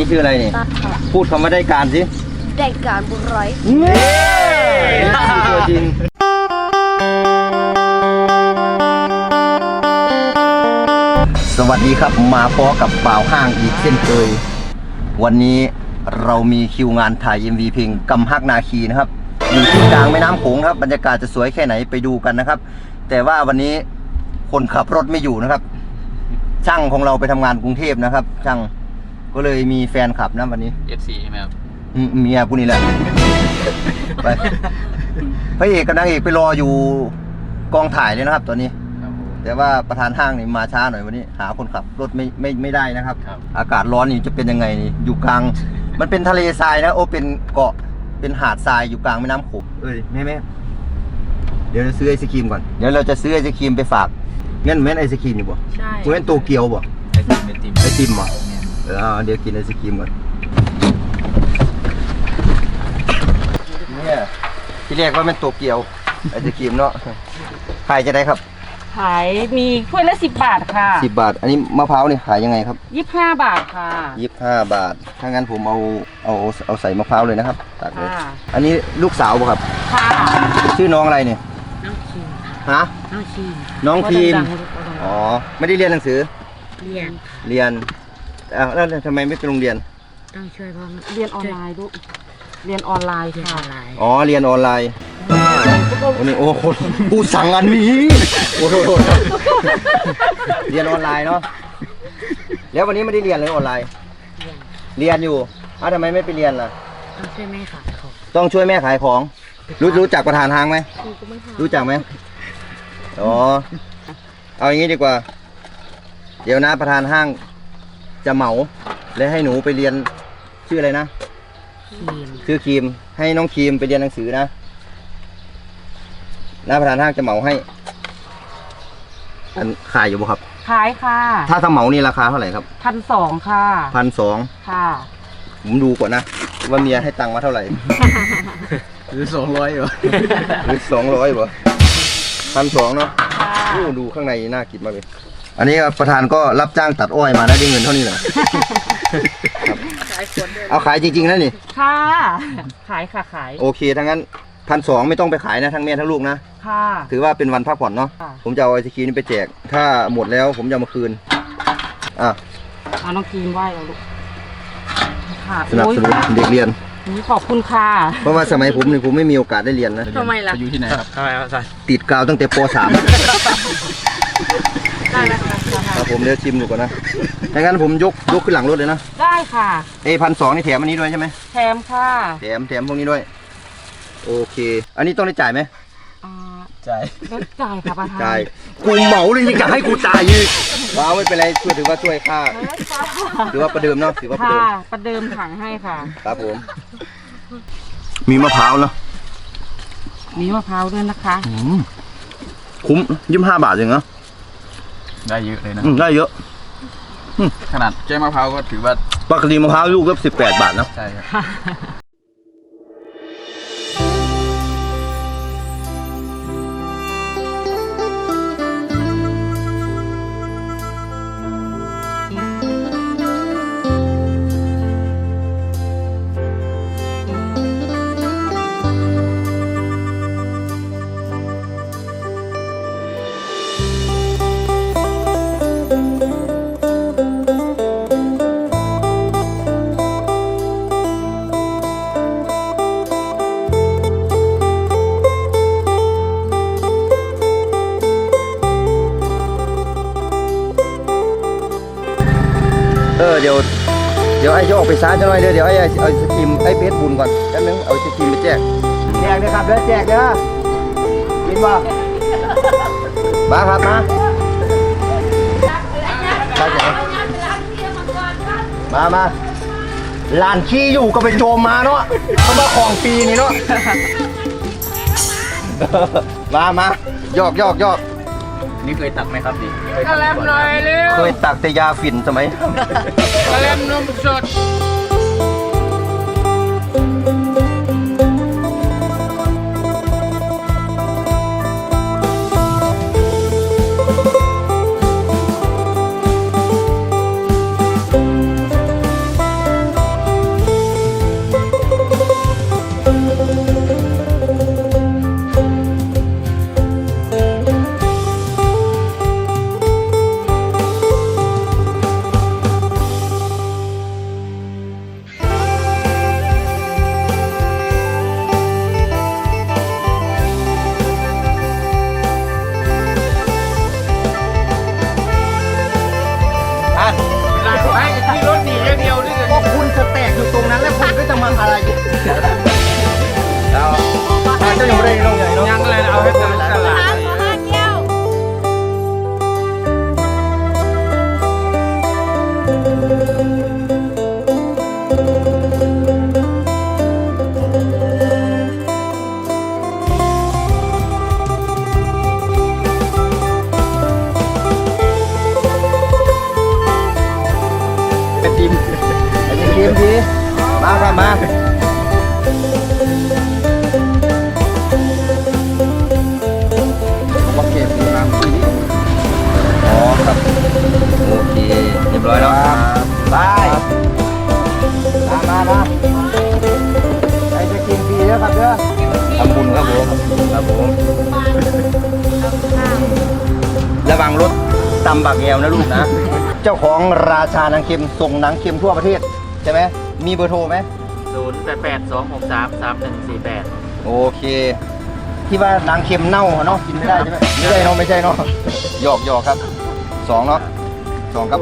นี้ชื่ออะไรนี่ตัดครับพูดคำว่าได้การสิ ได้การบุญร้อยตัวจริงสวัสดีครับมาพอกับบ่าวห้างอีกเช่นเคย วันนี้เรามีคิวงานถ่าย MV เพลงกำฮักนาคีนะครับ อยู่ที่กลางแม่น้ำโขงครับ บรรยากาศจะสวยแค่ไหนไปดูกันนะครับ แต่ว่าวันนี้คนขับรถไม่อยู่นะครับ ช่างของเราไปทำงานกรุงเทพนะครับ ช่าง ก็เลยมีแฟนขับนะวันนี้ FC ใช่ไหมครับอืมเมียกูนี่แหละ ไปพระเอกกับนางเอกไปรออยู่กองถ่ายเลยนะครับตอนนี้ ครับผม แต่ว่าประธานห้างนี่มาช้าหน่อยวันนี้ หาคนขับรถไม่ไม่ไม่ได้นะครับ ครับ อากาศร้อนนี่จะเป็นยังไงนี่อยู่กลาง มันเป็นทะเลทรายนะโอ้เป็นเกาะเป็นหาดทรายอยู่กลางแม่น้ำโขงเอ้ยแม่แม่เดี๋ยวจะซื้อไอศครีมก่อนเดี๋ยวเราจะซื้อไอศครีมไปฝากงั้นแม่นไอศครีมอยู่บ่ใช่ แม่นโตเกียวบ่ไอติมไอติมไอติมบ่ เออเอาเดี๋ยวกินไอศครีมก่อนเนี่ยที่แรกว่ามันโตเกียวไอศครีมเนาะขายจะได้ครับ ขายมีถ้วยละสิบบาทค่ะสิบบาท อันนี้มะพร้าวนี่ขายยังไงครับยี่สิบห้าบาทค่ะยี่สิบห้าบาท ถ้างั้นผมเอาเอาเอาใส่มะพร้าวเลยนะครับตัดเลยค่ะอันนี้ลูกสาวป่ะครับ ค่ะ ชื่อน้องอะไรเนี่ยน้องชีมฮะน้องชีมน้องทีมดังๆให้ลูกเอาดังอ๋อ ไม่ได้เรียนหนังสือ เรียน เรียน อ้าวแล้วทำไมไม่ไปโรงเรียน ต้องช่วยพ่อแม่ๆเรียนออนไลน์ลูกเรียนออนไลน์เรียนค่ะออนไลน์อ๋อ เรียนออนไลน์โอ้นี่โอ้โหกูสั่งอันนี้โอ้โหเรียนออนไลน์เนาะ แล้ววันนี้ไม่ได้เรียนเลยออนไลน์เรียนเรียนอยู่อ้าวทำไมไม่ไปเรียนล่ะ ต้องช่วยแม่ขายของต้องช่วยแม่ขายของ รู้รู้จักประธานทางไหมครูก็ไม่ทำรู้จักไหมอ๋อ เอาอย่างนี้ดีกว่า เดี๋ยวนะประธานห้าง จะเหมาและให้หนูไปเรียนชื่ออะไรนะเรียนชื่อครีมให้น้องครีมไปเรียนหนังสือนะนะประธานห้างจะเหมาให้อันขายอยู่บ่ครับ ขายค่ะ ถ้าถ้าเหมานี่ราคาเท่าไหร่ครับพันสองค่ะพันสองค่ะ ผมดูก่อนนะว่าเมียให้ตังค์มาเท่าไหร่ หรือสองร้อยเหรอหรือสองร้อยบ่พันสองเนาะค่ะ โอ้ดูข้างในน่ากินมากเลย อันนี้ประธานก็รับจ้างตัดอ้อยมาได้เงินเท่านี้เหรอครับเอาขายจริงๆนะนี่ ค่ะ ขายค่ะขาย โอเคทั้างนั้นพันสองไม่ต้องไปขายนะทั้งแม่ทั้งลูกนะ ค่ะ ถือว่าเป็นวันพักผ่อนเนาะ ค่ะ ผมจะเอาไอศครีมนี้ไปแจก ถ้าหมดแล้วผมจะเอามาคืน อะเอาน้องกีนไหว้เอาลูกค่ะสนับสนุนโอ้ยเด็กเรียนขอบคุณค่ะ เพราะว่าสมัยผมนี่ผมไม่มีโอกาสได้เรียนนะ ทำไมล่ะ อยู่ที่ไหนครับ ทำไมครับอาจารย์ติดกาวตั้งแต่ป .3 ได้แล้ว ค่ะครับผมเดี๋ยวชิมดูก่อนนะถ้างั้นผมยกยกขึ้นหลังรถเลยนะ ได้ค่ะ เอ้พันสองนี่แถมอันนี้ด้วยใช่ไหมแถมค่ะแถมแถมพวกนี้ด้วย โอเค อันนี้ต้องได้จ่ายไหมอ่าใจได้จ่ายค่ะประธานจ่ายกูเหมาเลยยังจะให้กูจ่ายอีกว้าวไม่เป็นไรช่วยถือว่าช่วยค่าถือว่าประเดิมเนาะถือว่าประค่ะเดิมประเดิมถังให้ค่ะ ครับผม มีมะพร้าวเนาะมีมะพร้าวด้วยนะคะ คุ้มยี่สิบห้าบาทเองเนาะ ได้เยอะเลยนะ อืมได้เยอะขนาดแก้มะพร้าวก็ถือว่าปกติมะพร้าวลูกก็สิบแปดบาทเนาะใช่ครับ เออเดี๋ยวเดี๋ยวไอ้จะออกไปซ้าจะหน่อยเดี๋ยวเดี๋ยวไอ้เอาสกิมไอ้เพชรบุญก่อนแป๊บนึงเอาสกิมไปแจกแจกเลยครับแล้วแจกเด้อกินบ่มาครับมาได้แจกมามาลานขี้อยู่ก็ไปโจมมาเนาะเขามาของปีนี่เนาะมามาหยอกหยอกหยอก นี่เคยตักไหมครับดิกระแลมหน่อยเร็วเคยตักแต่ยาฝิ่นสมัยกระแลมนมสด วนะลูกนะ เจ้าของราชาหนังเค็มส่งหนังเค็มทั่วประเทศใช่ไหมมีเบอร์โทรไหมศูนย์แปดแปดสองหกสามสามหนึ่งสี่แปดโอเค ที่ว่าหนังเค็มเน่าเนาะกินไม่ได้ใช่ไหมไม่ใช่เนาะไม่ใช่เนาะหยอกหยอกครับสองเนาะสองกับ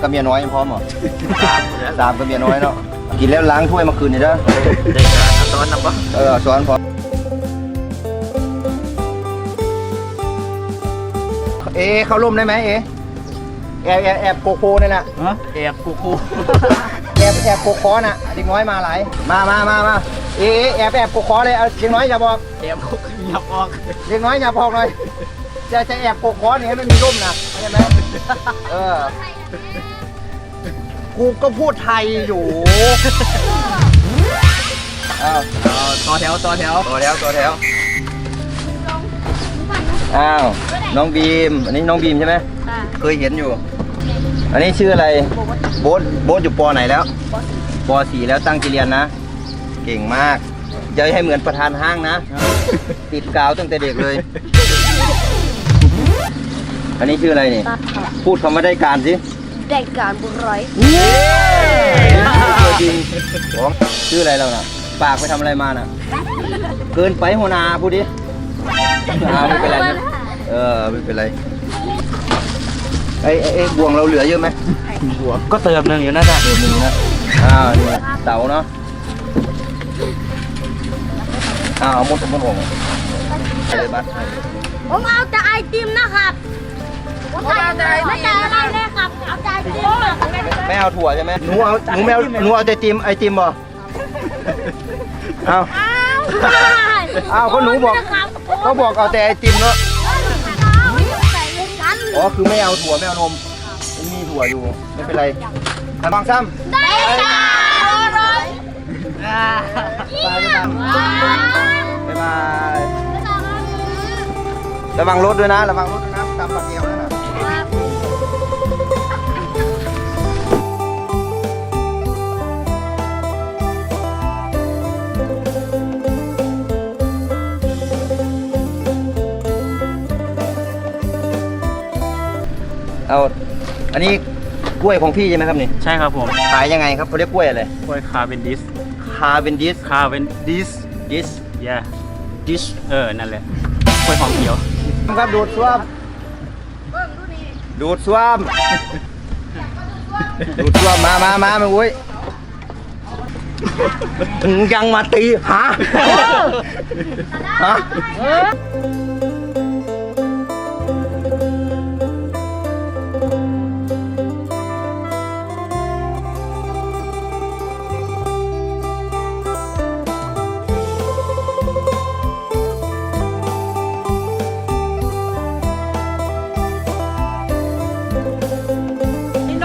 กับเมียน้อยพร้อมเหรอสามกับเมียน้อยเนาะกินแล้วล้างถ้วยมาคืนนี่เด้อได้การตอนนั้นปะเออช้อนพร้อมเอะเข้าร่มได้ไหมเอะ แอบแอบแอบโกโก้นี่แหละฮะแอบกูกูแอบแอบโกคอน่ะเด็กน้อยมาหลายมามามามาเอะเอะแอบแอบโกคอเลยเอาเด็กน้อยอย่าบอกแอบกูยับออกเด็กน้อยอย่าบอกเลยจะจะแอบโกคอนี่ให้มันมีร่มนะเข้าใช่ไหมเออกูก็พูดไทยอยู่อ้าวต่อแถวต่อแถวตัวแถวตัวแถวอ้าวน้องบีมอันนี้น้องบีมใช่ไหมเคยเห็นอยู่ อันนี้ชื่ออะไร โบ๊ทโบ๊ทอยู่ปอไหนแล้วปอสี่แล้วตั้งใจเรียนนะ เก่งมากอย่าให้เหมือนประธานห้างนะ ติดกาวตั้งแต่เด็กเลย อันนี้ชื่ออะไรนี่ พูดคำว่าได้การสิ ได้การบุญร้อยตัวจริงของชื่ออะไรเราน่ะ ปากไปทำอะไรมาน่ะ เกินไปหัวหนาพูดดิอ่าไม่เป็นไรนะเออไม่เป็นไร ไอ้ไอ้ไอ้บวงเราเหลือเยอะไหมก็เติมหนึ่งอยู่นะจ๊ะเติมหนึ่งนะอ้าวนี่เต๋าเนาะอ้าวเอาหมดหมดหงเลยบัสผมเอาแต่ไอติมนะครับผมเอาแต่ไม่แต่อะไรเลยครับเอาแต่ไอติมครับไม่เอาถั่วใช่ไหมหนูเอาหนูไม่เอาหนูเอาแต่ติมไอติมบ่เอาอ้าวอ้าวก็หนูบอกครับเขาบอกเอาแต่ไอติมเนาะ อ๋อคือไม่เอาถั่วไม่เอานมมันมีถั่วอยู่ไม่เป็นไรทำบางซ้ำได้การร้อยบายบายบายระวังรถด้วยนะระวังรถด้วยนะตามปากเอวนั่นน่ะ เอาอันนี้กล้วยของพี่ใช่ไหมครับนี่ใช่ครับผมขายยังไงครับเขาเรียกกล้วยอะไรกล้วยคาเวนดิสคาเวนดิสคาเวนดิสดิส yeah ดิสเออนั่นแหละกล้วยหอมเขียวครับดูดซ่วมดูดซ่วมดูดซ่วมมามามามาอุ้ยถึงยังมาตีฮะ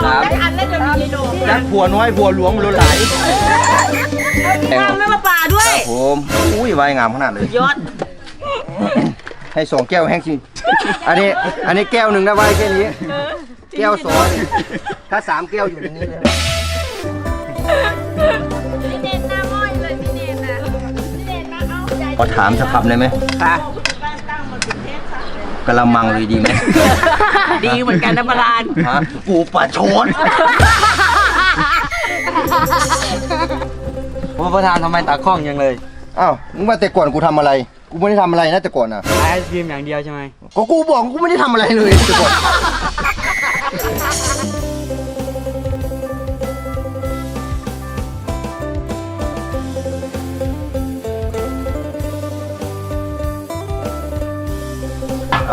ฮะสามรักผัวน้อยผัวหลวงมันล้นไหลแข่งไม่มาป่าด้วคยรับผมอุ้ยวายงามขนาดเลยยอดให้สองแก้วแห้งจริงอันนี้ อันนี้แก้วหนึ่งนะไว้แค่นี้ แก้วสองถ้าสามแก้วอยู่ตรงนี้เลยพี่เด่นหน้าม้อยเลยพี่เด่นนะพี่เด่นมาเอาใจขอถามสักคำได้ไหมค่ะ กะละมังเลยดีไหมดีเหมือนกันนะประธานฮะกูประชดว่าประธานทำไมตาคล้องยังเลย อ้าวมึงว่าแต่ก่อนกูทำอะไร กูไม่ได้ทำอะไรนะแต่ก่อนอะไอศครีมอย่างเดียวใช่ไหมก็กูบอกกูไม่ได้ทำอะไรเลยแต่ก่อน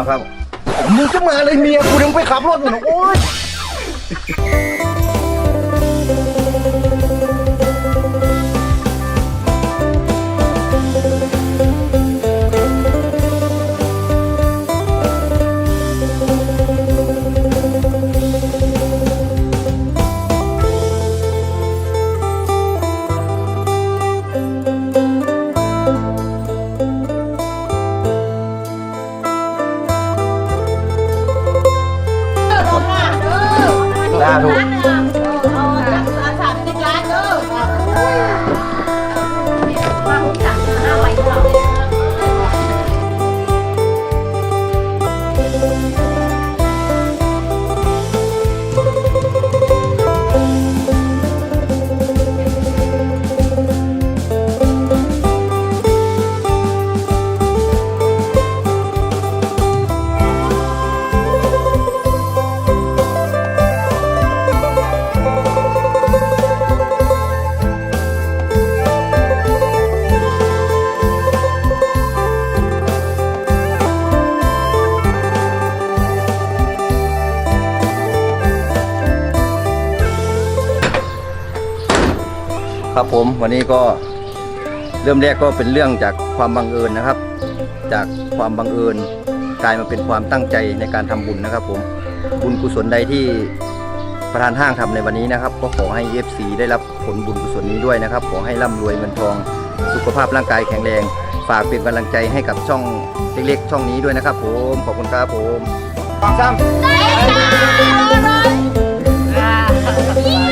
ครับ มึงจะมาเลยเมียกูยังไปขับรถอยู่นะโอ๊ย ครับผมวันนี้ก็เริ่มแรกก็เป็นเรื่องจากความบังเอิญนะครับ จากความบังเอิญกลายมาเป็นความตั้งใจในการทำบุญนะครับ ผมบุญกุศลใดที่ประธานห้างทำในวันนี้นะครับ ก็ขอให้ FC ได้รับผลบุญกุศลนี้ด้วยนะครับ ขอให้ร่ำรวยเงินทอง สุขภาพร่างกายแข็งแรง ฝากเป็นกำลังใจให้กับช่องเล็กๆ ช่องนี้ด้วยนะครับ ผมขอบคุณครับผมสามได้จ้า